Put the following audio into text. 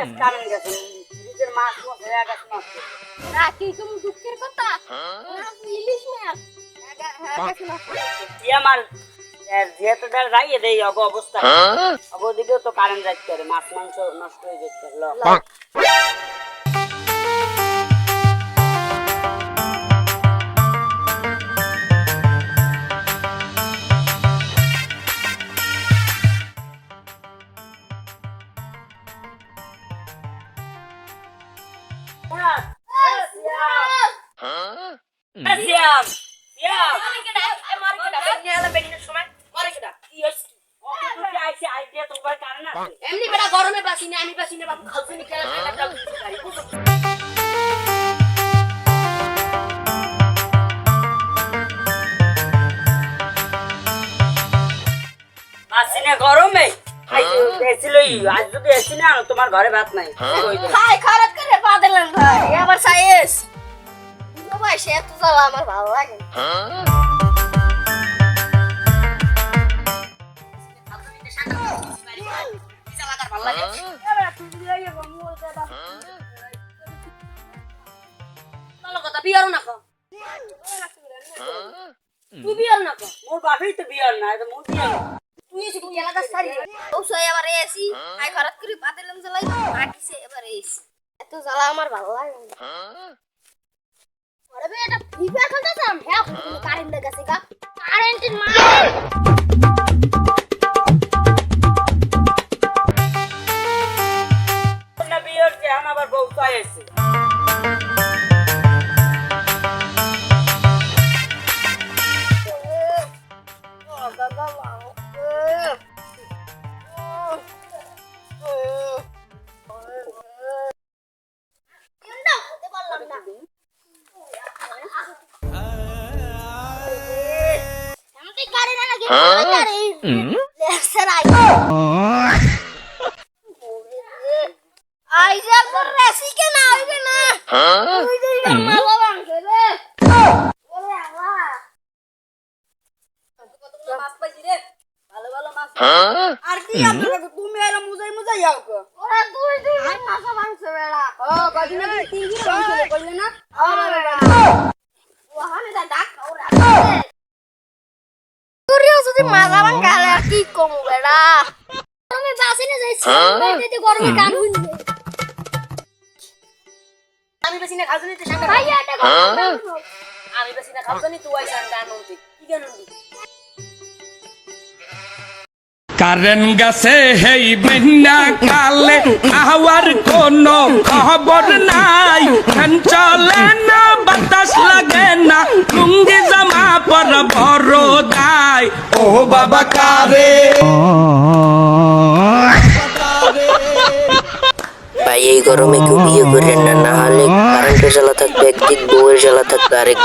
গেছে কারেন্ট গেছে ফ্রিজের মাছ মাছ হয়ে গেছে নষ্ট না কি তুমি দুঃখের কথা? না, ইলিশ মাছ। হ্যাঁ, হ্যাঁ, আমার যেহেতু তার রাইয়ে দেই অগ অবস্থা। অগ দিকেও তো কারেন্ট পারে মাছ মাংস নষ্ট হয়ে যেতে এমনি বেটা গরমে বাসি না আমি বাসি না বাবু আজ যদি এসি না তোমার ঘরে ভাত নাই খারাপ দিলেন ভাই আবার সাইয়েস বুঝো ভাই সে তো জ্বালা আমার ভালো লাগে। ভালো কথা বিয়ারও না তুই বিয়ার না মোর বাপেই তো বিয়ার না মোর বিয়ার। তুই এসে তুই এলাকা সারি ও সই এবার এসি আই খারাপ করে পা দিলেন জ্বালাই আকিছে এবার এসি এত জ্বালা আমার ভালো লাগে হ্যাঁ কারেন্ট লেগেছে গা। কারেন্টের মার না বিয়ার যে এখন আবার বউ চাই আইজার তো রেসি কে না হইবে না তুই তুই মালা ভাঙছে রে ওরে আর কি তুমি এরা মুজাই মুজাই ভাঙছে বেড়া ও কদিন না আরে যদি মাজা ভাঙালে আর কি কম বেড়া আমি বাসে না যাইছি বাইরে গরমে গান শুনবে আমি বেশি না খাজনি তো সামনে ভাই এটা গরম আমি বেশি না খাজনি তুই আইছ আমি গান কি গান শুনবি কারেন গাছে হেই বেন্না কালে আওয়ার কোনো খবর নাই চলে না বাতাস লাগে না দাই বড় দায় ও বাবা কারে। ভাই এই গরমে কেউ বিয়ে করেন না না হলে কারেন্টের জ্বালা থাকবে একদিক বউয়ের জ্বালা থাকবে আরেক